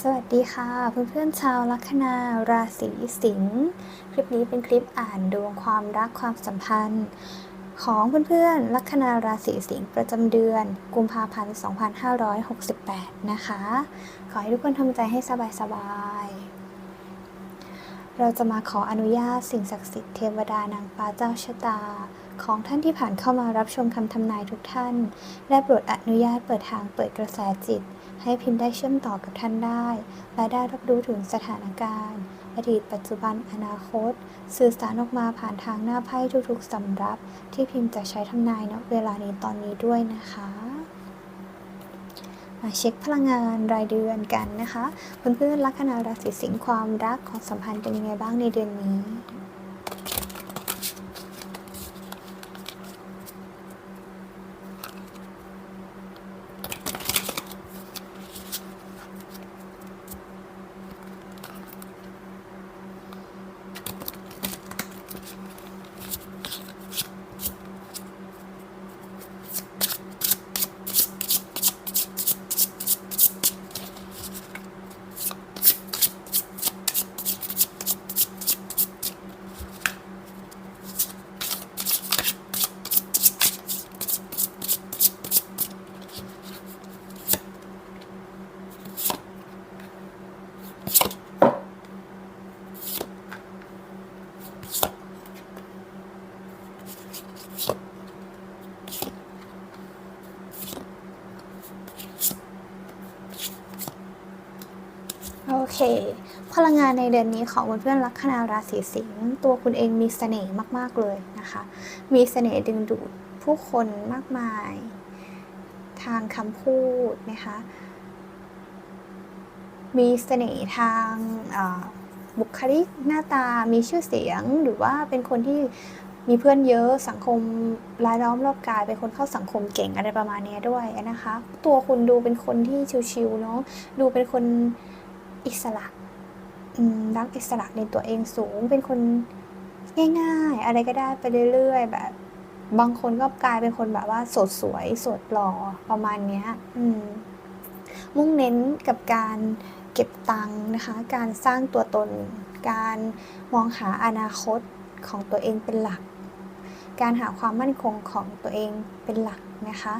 สวัสดีค่ะ เพื่อนๆชาวลัคนาราศีสิงห์คลิปนี้เป็นคลิปอ่านดวงความรักความสัมพันธ์ ของเพื่อนๆลัคนาราศีสิงห์ประจำเดือน กุมภาพันธ์ 2568 นะคะ ขอให้ทุกคนทำใจให้สบายๆ เราจะมาขออนุญาตสิ่งศักดิ์สิทธิ์เทวดานางฟ้าเจ้าชะตาของท่านที่ผ่านเข้ามารับชมคำทำนายทุกท่าน และโปรดอนุญาตเปิดทางเปิดกระแสจิต ให้พิมพ์ได้เชื่อมต่อกับท่านได้ และได้รับรู้ถึงสถานการณ์ อดีตปัจจุบันอนาคต สื่อสารออกมาผ่านทางหน้าไพ่ทุกๆสำรับ ที่พิมพ์จะใช้ทำนายณเวลานี้ตอนนี้ด้วยนะคะมาเช็คพลังงานรายเดือนกันนะคะเพื่อนๆลัคนาราศีสิงห์ความรักของสัมพันธ์เป็นยังไงบ้างในเดือนนี้ โอเค พลังงาน ในเดือนนี้ของเพื่อนๆลัคนาราศีสิงห์ตัวคุณเองมีเสน่ห์มากๆเลยนะคะ มีเสน่ห์ดึงดูดผู้คนมากมาย ทางคำพูดนะคะ มีเสน่ห์ทางบุคลิกหน้าตามีชื่อเสียงหรือว่าเป็นคนที่มีเพื่อนเยอะสังคมรายล้อมรอบกายเป็นคนเข้าสังคมเก่งอะไรประมาณนี้ด้วยนะคะ ตัวคุณดูเป็นคนที่ชิวๆเนาะดูเป็นคนอิสระ รักอิสระในตัวเองสูง เป็นคนง่ายๆ อะไรก็ได้ไปเรื่อยๆ แบบ บางคนก็กลายเป็นคนแบบว่า สดสวยสดหล่อประมาณเนี้ย อืม มุ่งเน้นกับการเก็บตังค์นะคะ การสร้างตัวตน การมองหาอนาคตของตัวเองเป็นหลัก การหาความมั่นคงของตัวเองเป็นหลักนะคะ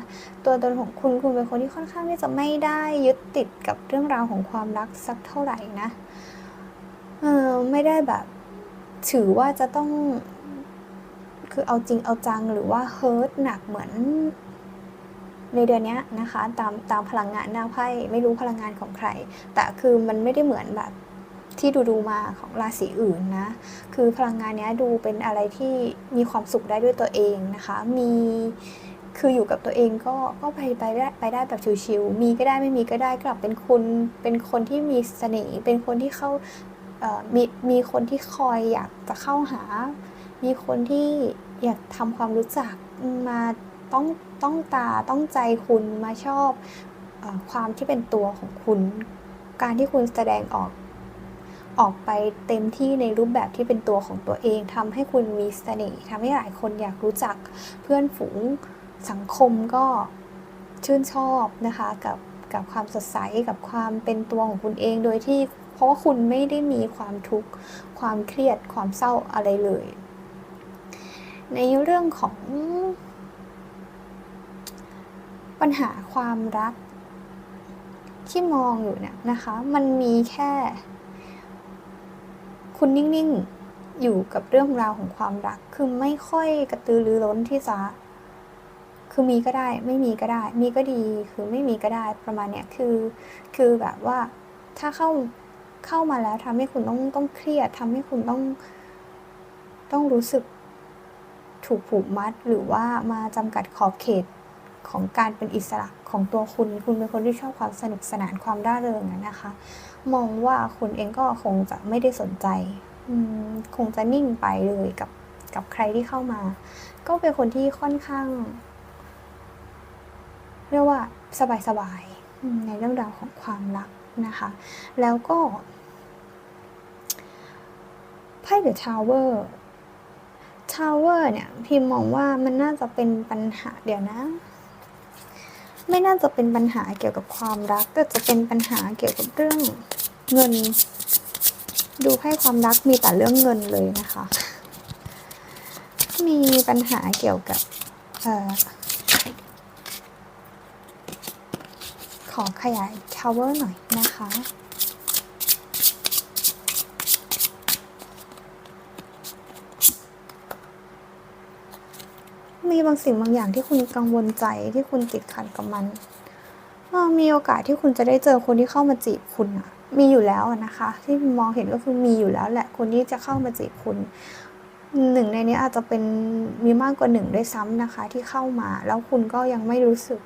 ตัวตนของคุณคุณเป็นคนที่ค่อนข้างที่จะไม่ได้ยึดติดกับเรื่องราวของความรักสักเท่าไหร่นะ เออไม่ได้แบบ ถือว่าจะต้อง คือเอาจริงเอาจังหรือว่าเฮิร์ตหนักเหมือน ในเดือนนี้นะคะ ตามตามพลังงานหน้าไพ่ไม่รู้พลังงานของใคร แต่คือมันไม่ได้เหมือนแบบที่ดูดูมาของราศีอื่นนะ คือพลังงานเนี้ยดูเป็นอะไรที่มีความสุขได้ด้วยตัวเองนะคะ มีคืออยู่กับตัวเองก็ก็ไปไปได้ไปได้แบบชิวๆมีก็ได้ไม่มีก็ได้กลับเป็นคุณเป็นคนที่มีเสน่ห์เป็นคนที่เข้า มีมีคนที่คอยอยากจะเข้าหา มีคนที่อยากทำความรู้จักมาต้องต้องตาต้องใจคุณมาชอบอความที่เป็นตัวของคุณ การที่คุณแสดงออกออกไปเต็มที่ในรูปแบบที่เป็นตัวของตัวเองทำให้คุณมีเสน่ห์ทำให้หลายคนอยากรู้จักเพื่อนฝูงสังคมก็ชื่นชอบนะคะกับกับความสดใสกับความเป็นตัวของคุณเอง โดยที่ ราะว่าคุณไม่ได้มีความทุกข์ความเครียดความเศร้าอะไรเลย ในเรื่องของปัญหาความรักที่มองอยู่เนี่ยนะคะ มันมีแค่ คุณนิ่งๆ อยู่กับเรื่องราวของความรัก คือไม่ค่อยกระตือรือร้นที่จะ คือมีก็ได้ ไม่มีก็ได้ มีก็ดี คือไม่มีก็ได้ประมาณเนี้ย คือ คือแบบว่า ถ้าเข้า เข้ามาแล้วทำให้คุณต้องต้องเครียดทำให้คุณต้องต้องรู้สึกถูกผูกมัดหรือว่ามาจำกัดขอบเขตของการเป็นอิสระของตัวคุณ คุณเป็นคนที่ชอบความสนุกสนานความร่าเริงอะนะคะ มองว่าคุณเองก็คงจะไม่ได้สนใจคงจะนิ่งไปเลยกับกับใครที่เข้ามา ก็เป็นคนที่ค่อนข้าง เรียกว่าสบายๆในเรื่องราวของความรัก นะคะ แล้วก็ไพ่เดอะทาวเวอร์ทาวเวอร์เนี่ย พิมมองว่ามันน่าจะเป็นปัญหาเดี๋ยวนะ ไม่น่าจะเป็นปัญหาเกี่ยวกับความรัก แต่จะเป็นปัญหาเกี่ยวกับเรื่องเงิน ดูให้ความรักมีแต่เรื่องเงินเลยนะคะ มีปัญหาเกี่ยวกับ เอ่อ ขอขยาย cover หน่อยนะคะ มีบางสิ่งบางอย่างที่คุณกังวลใจที่คุณติดขัดกับมัน มีโอกาสที่คุณจะได้เจอคนที่เข้ามาจีบคุณอะมีอยู่แล้วนะคะ ที่มองเห็นก็คือมีอยู่แล้วแหละคนที่จะเข้ามาจีบคุณหนึ่งในนี้อาจจะเป็นมีมากกว่าหนึ่งด้วยซ้ำนะคะ ที่เข้ามา แล้วคุณก็ยังไม่รู้สึก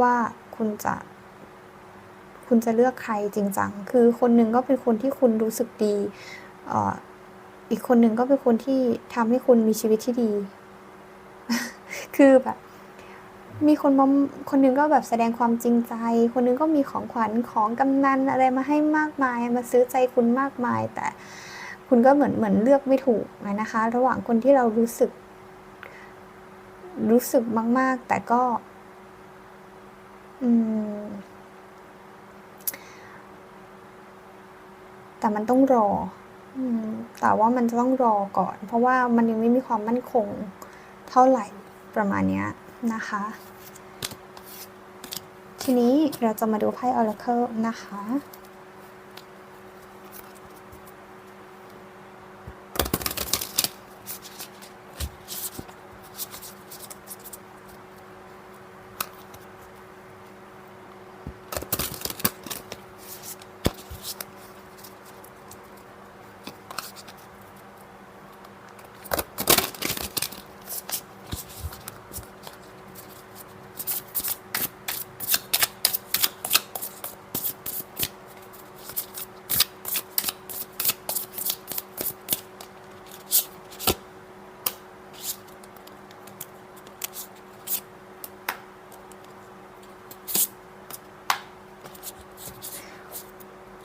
ว่าคุณจะ คุณจะเลือกใครจริงจัง คือคนหนึ่งก็เป็นคนที่คุณรู้สึกดี อีกคนหนึ่งก็เป็นคนที่ทำให้คุณมีชีวิตที่ดี คือแบบมีคนมาคนหนึงก็แบบแสดงความจริงใจ คนหนึงก็มีของขวัญของกำนันอะไรมาให้มากมาย มาซื้อใจคุณมากมาย แต่คุณก็เหมือนเหมือนเลือกไม่ถูกนะคะ ระหว่างคนที่เรารู้สึก รู้สึกมาก ๆ แต่ก็ อืม แต่มันต้องรออแต่ว่ามันจะต้องรอก่อน เพราะว่ามันยังไม่มีความมั่นคงเท่าไหร่ประมาณเนี้ยนะคะ ทีนี้เราจะมาดูไพ่ Oracle นะคะ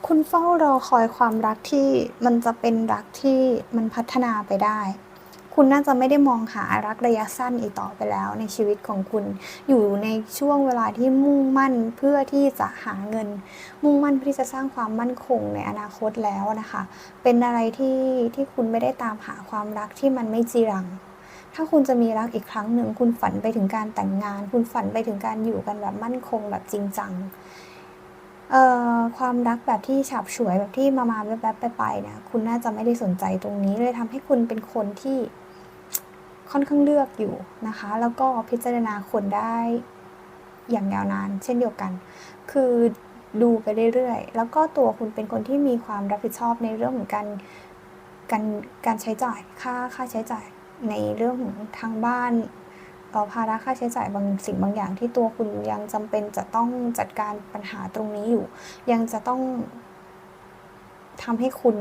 คุณเฝ้ารอคอยความรักที่มันจะเป็นรักที่มันพัฒนาไปได้ คุณน่าจะไม่ได้มองหารักระยะสั้นอีกต่อไปแล้ว ในชีวิตของคุณอยู่ในช่วงเวลาที่มุ่งมั่นเพื่อที่จะหาเงิน มุ่งมั่นเพื่อที่จะสร้างความมั่นคงในอนาคตแล้วนะคะ เป็นอะไรที่ที่คุณไม่ได้ตามหาความรักที่มันไม่จีรังถ้าคุณจะมีรักอีกครั้งหนึ่ง คุณฝันไปถึงการแต่งงาน คุณฝันไปถึงการอยู่กันแบบมั่นคงแบบจริงจัง ความรักแบบที่ฉับฉวยแบบที่มามาแวบๆไปๆเนี่ยคุณน่าจะไม่ได้สนใจตรงนี้เลยทำให้คุณเป็นคนที่ค่อนข้างเลือกอยู่นะคะ แล้วก็พิจารณาคนได้อย่างยาวนาน เช่นเดียวกัน คือดูไปเรื่อยๆ แล้วก็ตัวคุณเป็นคนที่มีความรับผิดชอบในเรื่องของการการการใช้จ่ายค่าค่าใช้จ่ายในเรื่องของทางบ้าน ภาระค่าใช้จ่ายบางสิ่งบางอย่างที่ตัวคุณยังจำเป็นจะต้องจัดการปัญหาตรงนี้อยู่ ยังจะต้องทำให้คุณ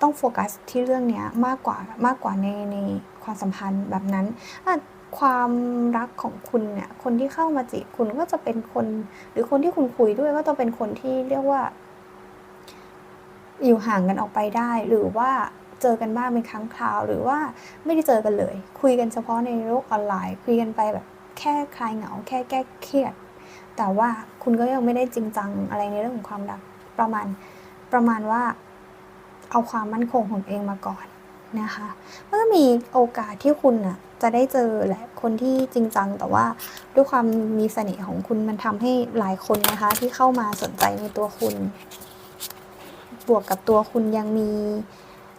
ต้องโฟกัสที่เรื่องนี้มากกว่ามากกว่าในในความสัมพันธ์แบบนั้นความรักของคุณเนี่ย คนที่เข้ามาจีบคุณก็จะเป็นคน หรือคนที่คุณคุยด้วยก็จะเป็นคนที่เรียกว่า อยู่ห่างกันออกไปได้ หรือว่า เจอกันบ้างเป็นครั้งคราว หรือว่าไม่ได้เจอกันเลย คุยกันเฉพาะในโลกออนไลน์ คุยกันไปแบบแค่คลายเหงา แค่แก้เครียด แต่ว่าคุณก็ยังไม่ได้จริงจังอะไรในเรื่องของความรักประมาณประมาณว่าเอาความมั่นคงของเองมาก่อนนะคะมันก็มีโอกาสที่คุณน่ะจะได้เจอแหละคนที่จริงจัง แต่ว่าด้วยความมีเสน่ห์ของคุณมันทำให้หลายคนนะคะ ที่เข้ามาสนใจในตัวคุณ บวกกับตัวคุณยังมี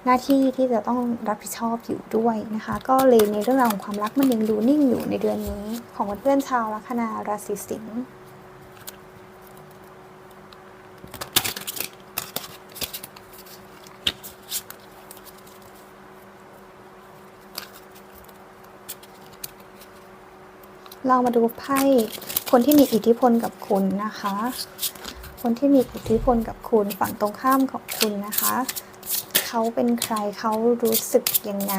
หน้าที่ที่จะต้องรับผิดชอบอยู่ด้วยนะคะ ก็เลยในเรื่องราวของความรักมันยังดูนิ่งอยู่ในเดือนนี้ ของเพื่อนชาวลัคนาราศีสิงห์เรามาดูไพ่คนที่มีอิทธิพลกับคุณนะคะ คนที่มีอิทธิพลกับคุณฝั่งตรงข้ามของคุณนะคะ เขาเป็นใครเขารู้สึกยังไง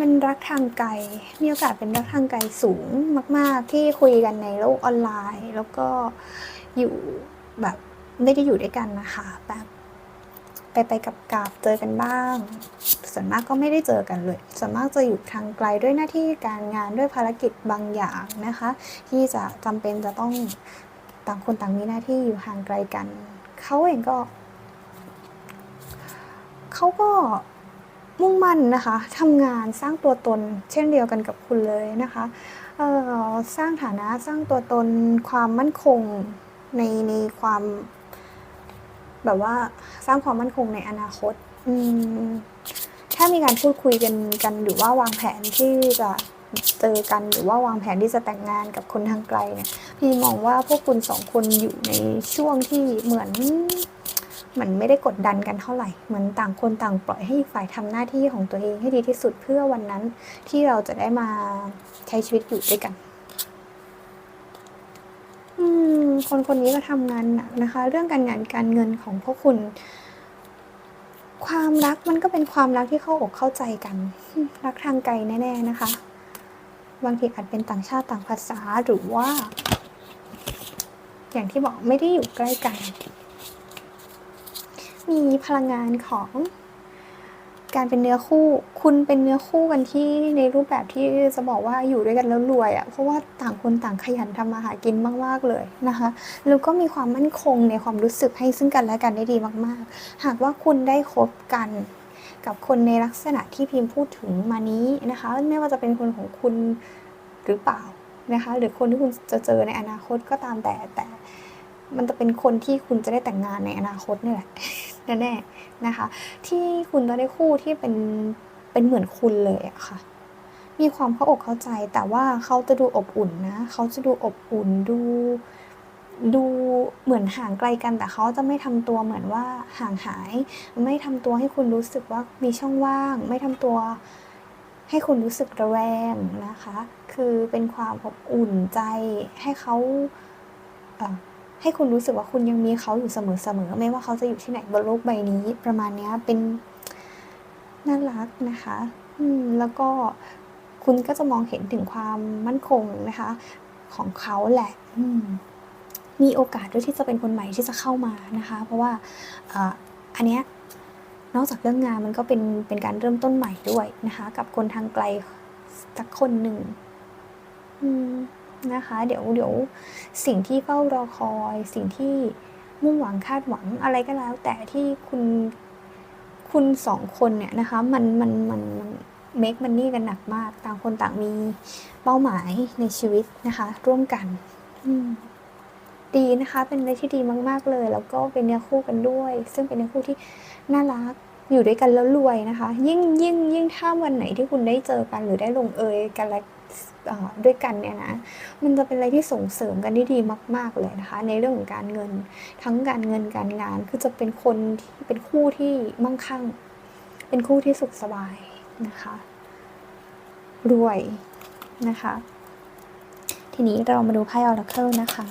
มันรักทางไกล มีโอกาสเป็นรักทางไกลสูงมาก ๆ ที่คุยกันในโลกออนไลน์ แล้วก็อยู่แบบไม่ได้อยู่ด้วยกันนะคะ แบบไปไปกับกับเจอกันบ้าง ส่วนมากก็ไม่ได้เจอกันเลย ส่วนมากจะอยู่ทางไกลด้วยหน้าที่การงานด้วยภารกิจบางอย่างนะคะ ที่จะจำเป็นจะต้องต่างคนต่างมีหน้าที่อยู่ห่างไกลกัน เขาเองก็เขาก็มุ่งมั่นนะคะทำงานสร้างตัวตนเช่นเดียวกันกับคุณเลยนะคะออสร้างฐานะสร้างตัวตนความมั่นคงในในความ แบบว่าสร้างความมั่นคงในอนาคต อืมามีการพูดคุยกันกันหรือว่าวางแผนที่จะเจอกันหรือว่าวางแผนที่จะแต่งงานกับคนทางไกลเนี่ยพี่มองว่าพวกคุณสองคนอยู่ในช่วงที่เหมือนมือนไม่ได้กดดันกันเท่าไหร่ เหมือนต่างคนต่างปล่อยให้ฝ่ายทำหน้าที่ของตัวเองให้ดีที่สุดเพื่อวันนั้นที่เราจะได้มาใช้ชีวิตอยู่ด้วยกัน อืม คนคนนี้ก็ทำงานหนักนะคะ เรื่องการงานการเงินของพวกคุณ ความรักมันก็เป็นความรักที่เข้าอกเข้าใจกัน รักทางไกลแน่ ๆ นะคะ บางทีอาจเป็นต่างชาติต่างภาษาหรือว่า อย่างที่บอกไม่ได้อยู่ใกล้กัน มีพลังงานของ การเป็นเนื้อคู่ คุณเป็นเนื้อคู่กันที่ในรูปแบบที่จะบอกว่าอยู่ด้วยกันแล้วรวยอะ่ะเพราะว่าต่างคนต่างขยันทำมาหากินมาก ๆ เลยนะคะแล้วก็มีความมั่นคงในความรู้สึกให้ซึ่งกันและกันได้ดีมาก ๆ หากว่าคุณได้คบกันกับคนในลักษณะที่พิมพ์พูดถึงมานี้นะคะ ไม่ว่าจะเป็นคนของคุณหรือเปล่านะคะ หรือคนที่คุณจะเจอในอนาคตก็ตามแต่แต่ มันจะเป็นคนที่คุณจะได้แต่งงานในอนาคตนี่แหละ แน่ๆนะคะ ที่คุณจะได้คู่ที่เป็นเป็นเหมือนคุณเลยอะค่ะ มีความเข้าอกเข้าใจแต่ว่าเขาจะดูอบอุ่นนะ เขาจะดูอบอุ่นดูดูเหมือนห่างไกลกันแต่เขาจะไม่ทำตัวเหมือนว่าห่างหาย ไม่ทำตัวให้คุณรู้สึกว่ามีช่องว่าง ไม่ทำตัวให้คุณรู้สึกระแวงนะคะ คือเป็นความอบอุ่นใจให้เขาเให้คุณรู้สึกว่าคุณยังมีเขาอยู่เสมอๆไม่ว่าเขาจะอยู่ที่ไหนบนโลกใบนี้ ประมาณนี้เป็นน่ารักนะคะอืมแล้วก็คุณก็จะมองเห็นถึงความมั่นคงนะคะ ของเขาแหละอืมมีโอกาสด้วยที่จะเป็นคนใหม่ที่จะเข้ามานะคะ เพราะว่าอ่ออันเนี้ยนอกจากเรื่องงานมันก็เป็นเป็นการเริ่มต้นใหม่ด้วยนะคะ กับคนทางไกลสักคนหนึ่งอืม นะคะ เดี๋ยวเดี๋ยวสิ่งที่เฝ้ารอคอย สิ่งที่มุ่งหวังคาดหวังอะไรก็แล้ว แต่ที่คุณคุณสองคนเนี่ยนะคะมันมันมันมันเมคมันนี่กันหนักมาก ต่างคนต่างมีเป้าหมายในชีวิตนะคะ ร่วมกันดีนะคะ เป็นอะไรที่ดีมาก ๆเลย แล้วก็เป็นเนื้อคู่กันด้วย ซึ่งเป็นเนื้อคู่ที่น่ารักอยู่ด้วยกันแล้วรวยนะคะ ยิ่งยิ่งยิ่งถ้าวันไหนที่คุณได้เจอกันหรือได้ลงเอยกันและ ด้วยกันเนี่ยนะ มันจะเป็นอะไรที่ส่งเสริมกันได้ดีมาก ๆ เลยนะคะ ในเรื่องของการเงิน ทั้งการเงินการงาน คือจะเป็นคนที่เป็นคู่ที่มั่งคั่ง เป็นคู่ที่สุขสบายนะคะ รวยนะคะ ทีนี้เรามาดูไพ่ออราเคิลนะคะ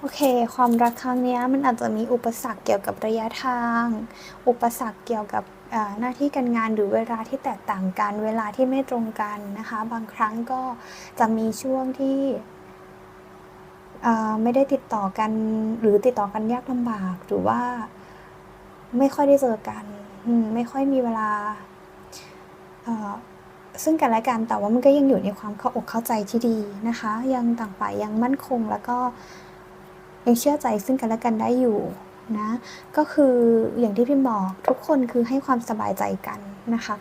โอเความรักครั้งนี้มันอาจจะมีอุปสรรคเกี่ยวกับระยะทาง อุปสรรคเกี่ยวกับหน้าที่การงานหรือเวลาที่แตกต่างกัน เวลาที่ไม่ตรงกันนะคะ บางครั้งก็จะมีช่วงที่ไม่ได้ติดต่อกันหรือติดต่อกันยากลำบากหรือว่าไม่ค่อยได้เจอกัน ไม่ค่อยมีเวลา ซึ่งกันและกันแต่ว่ามันก็ยังอยู่ในความเข้าอกเข้าใจที่ดีนะคะ ยังต่างฝ่ายยังมั่นคงแล้วก็ ยังเชื่อใจซึ่งกันและกันได้อยู่นะก็คืออย่างที่พิมบอกทุกคนคือให้ความสบายใจกันนะคะ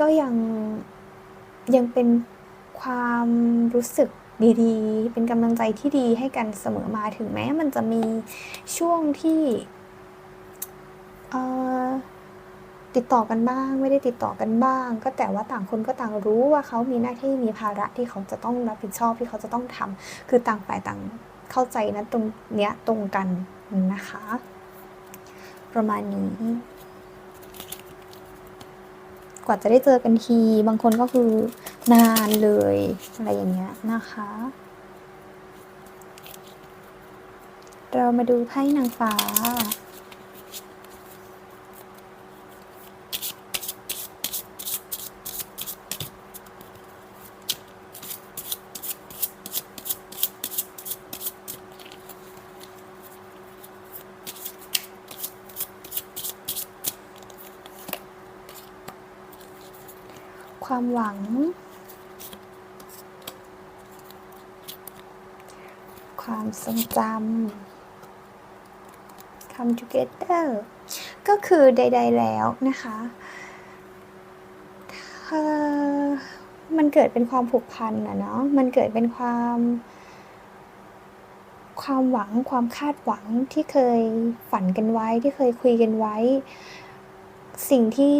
ก็ยังยังเป็นความรู้สึกดีๆ เป็นกำลังใจที่ดีให้กันเสมอมาถึงแม้มันจะมีช่วงที่ติดต่อกันบ้าง ไม่ได้ติดต่อกันบ้าง ก็แต่ว่าต่างคนก็ต่างรู้ว่าเขามีหน้าที่มีภาระที่เขาจะต้องรับผิดชอบที่เขาจะต้องทำคือต่างฝ่ายต่าง เข้าใจนะตรงเนี้ยตรงกันนะคะ ประมาณนี้ กว่าจะได้เจอกันที บางคนก็คือนานเลยอะไรอย่างเงี้ยนะคะ เรามาดูไพ่นางฟ้า ความหวัง ความทรงจำ come together ก็คือใด ๆ แล้วนะคะเอ่อมันเกิดเป็นความผูกพันอะเนาะ มันเกิดเป็นความ ความหวังความคาดหวังที่เคยฝันกันไว้ที่เคยคุยกันไว้ สิ่งที่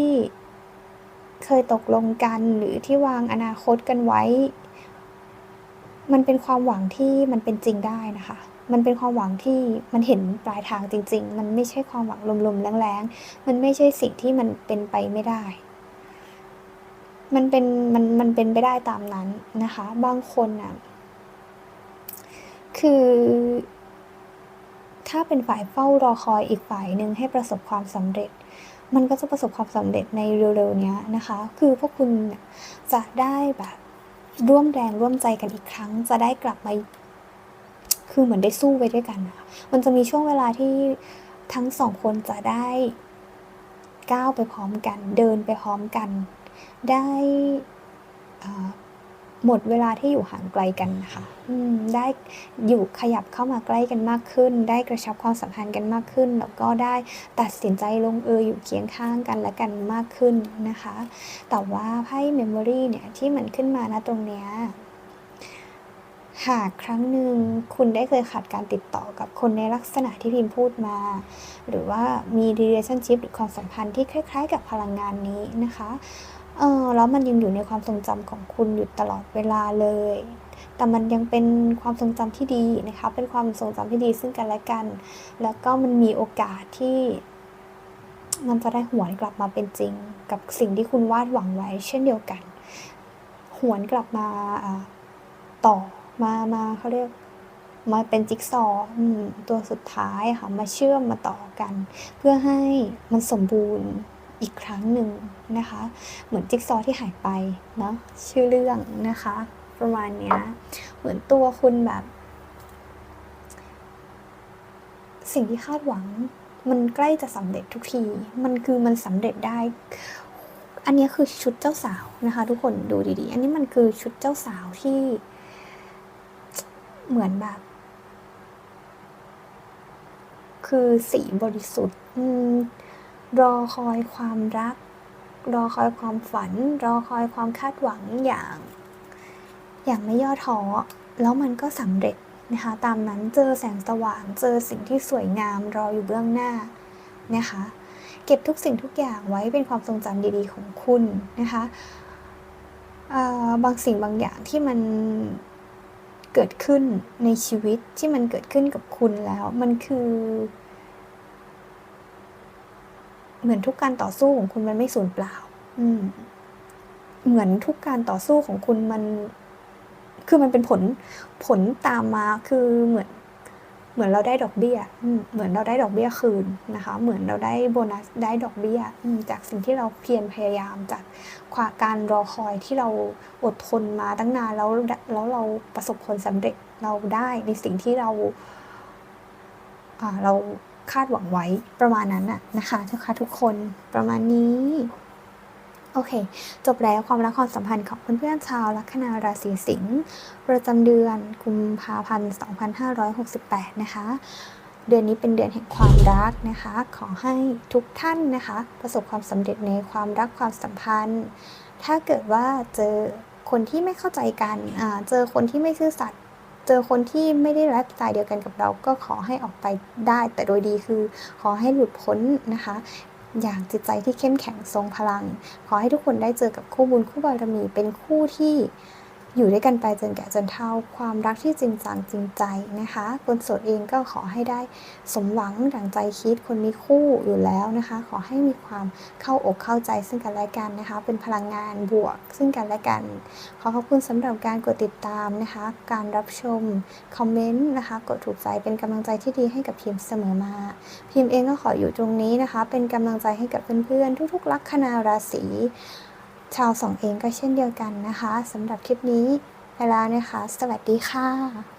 เคยตกลงกันหรือที่วางอนาคตกันไว้ มันเป็นความหวังที่มันเป็นจริงได้นะคะ มันเป็นความหวังที่มันเห็นปลายทางจริง ๆ มันไม่ใช่ความหวังลมๆแรงๆ มันไม่ใช่สิ่งที่มันเป็นไปไม่ได้ มันเป็นมันมันเป็นไปได้ตามนั้นนะคะ บางคนอะคือถ้าเป็นฝ่ายเฝ้ารอคอยอีกฝ่ายหนึ่งให้ประสบความสำเร็จ มันก็จะประสบความสำเร็จในเร็วๆเนี้ยนะคะ คือพวกคุณจะได้แบบร่วมแรงร่วมใจกันอีกครั้ง จะได้กลับมา คือเหมือนได้สู้ไปด้วยกันนะคะมันจะมีช่วงเวลาที่ทั้งสองคนจะได้ก้าวไปพร้อมกัน เดินไปพร้อมกัน ได้อ่า หมดเวลาที่อยู่ห่างไกลกันนะคะได้อยู่ขยับเข้ามาใกล้กันมากขึ้น ได้กระชับความสัมพันธ์กันมากขึ้น แล้วก็ได้ตัดสินใจลงเอยอยู่เคียงข้างกันและกันมากขึ้นนะคะ แต่ว่าไพ่เมมโมรีเนี่ยที่มันขึ้นมานะตรงเนี้ยหากครั้งหนึ่งคุณได้เคยขาดการติดต่อกับคนในลักษณะที่พิมพ์พูดมา หรือว่ามี relationship หรือความสัมพันธ์ที่คล้าย ๆ กับพลังงานนี้นะคะ เออแล้วมันยังอยู่ในความทรงจำของคุณอยู่ตลอดเวลาเลย แต่มันยังเป็นความทรงจำที่ดีนะคะ เป็นความทรงจำที่ดีซึ่งกันและกัน แล้วก็มันมีโอกาสที่ มันจะได้หวนกลับมาเป็นจริง กับสิ่งที่คุณวาดหวังไว้ เช่นเดียวกัน หวนกลับมาต่อมามาเขาเรียกมาเป็นจิ๊กซอว์ตัวสุดท้ายค่ะมาเชื่อมมาต่อกัน เพื่อให้มันสมบูรณ์ อีกครั้งหนึ่งนะคะ เหมือนจิ๊กซอว์ที่หายไปเนาะชื่อเรื่องนะคะ ประมาณเนี้ยเหมือนตัวคุณแบบ สิ่งที่คาดหวัง มันใกล้จะสำเร็จทุกที มันคือมันสำเร็จได้ อันนี้คือชุดเจ้าสาวนะคะ ทุกคนดูดีๆ อันนี้มันคือชุดเจ้าสาวที่เหมือนแบบ คือสีบริสุทธิ์อืม รอคอยความรัก รอคอยความฝัน รอคอยความคาดหวังอย่าง อย่างไม่ย่อท้อแล้วมันก็สำเร็จนะคะตามนั้นเจอแสงสว่างเจอสิ่งที่สวยงามรออยู่เบื้องหน้านะคะเก็บทุกสิ่งทุกอย่างไว้เป็นความทรงจำดีๆของคุณนะคะบางสิ่งบางอย่างที่มันเกิดขึ้นในชีวิตที่มันเกิดขึ้นกับคุณแล้ว มันคือ เหมือนทุกการต่อสู้ของคุณมันไม่สูญเปล่า อืม เหมือนทุกการต่อสู้ของคุณมัน คือมันเป็นผลผลตามมาคือเหมือน เหมือนเราได้ดอกเบี้ยเหมือนเราได้ดอกเบี้ยคืนนะคะ เหมือนเราได้โบนัสได้ดอกเบี้ยจากสิ่งที่เราเพียรพยายามจากความการรอคอยที่เราอดทนมาตั้งนานแล้วแล้วเราประสบผลสำเร็จเราได้ในสิ่งที่เรา อ่าเรา คาดหวังไว้ประมาณนั้นน่ะนะคะทุกคะทุกคนประมาณนี้โอเค จบแล้วความรักความสัมพันธ์ของเพื่อนๆชาวลัคนาราศีสิงห์ประจำเดือนกุมภาพันธ์ 2568 นะคะ เดือนนี้เป็นเดือนแห่งความรักนะคะ ขอให้ทุกท่านนะคะ ประสบความสำเร็จในความรักความสัมพันธ์ ถ้าเกิดว่าเจอคนที่ไม่เข้าใจกัน เจอคนที่ไม่ซื่อสัตย์ เจอคนที่ไม่ได้ไลฟ์สไตล์เดียวกันกับเราก็ขอให้ออกไปได้ แต่โดยดีคือขอให้หลุดพ้นนะคะ อย่างจิตใจที่เข้มแข็งทรงพลัง ขอให้ทุกคนได้เจอกับคู่บุญคู่บารมีเป็นคู่ที่ อยู่ด้วยกันไปจนแก่จนเฒ่าความรักที่จริงจังจริงใจนะคะ คนโสดเองก็ขอให้ได้สมหวังดังใจคิดคนมีคู่อยู่แล้วนะคะ ขอให้มีความเข้าอกเข้าใจซึ่งกันและกันนะคะ เป็นพลังงานบวกซึ่งกันและกัน ขอขอบคุณสำหรับการกดติดตามนะคะ การรับชมคอมเมนต์นะคะ กดถูกใจเป็นกำลังใจที่ดีให้กับพิมพ์เสมอมา พิมพ์เองก็ขออยู่ตรงนี้นะคะ เป็นกำลังใจให้กับเพื่อนๆทุกๆลัคนาราศี ชาวสองเองก็เช่นเดียวกันนะคะสำหรับคลิปนี้ไปแล้วนะคะ สวัสดีค่ะ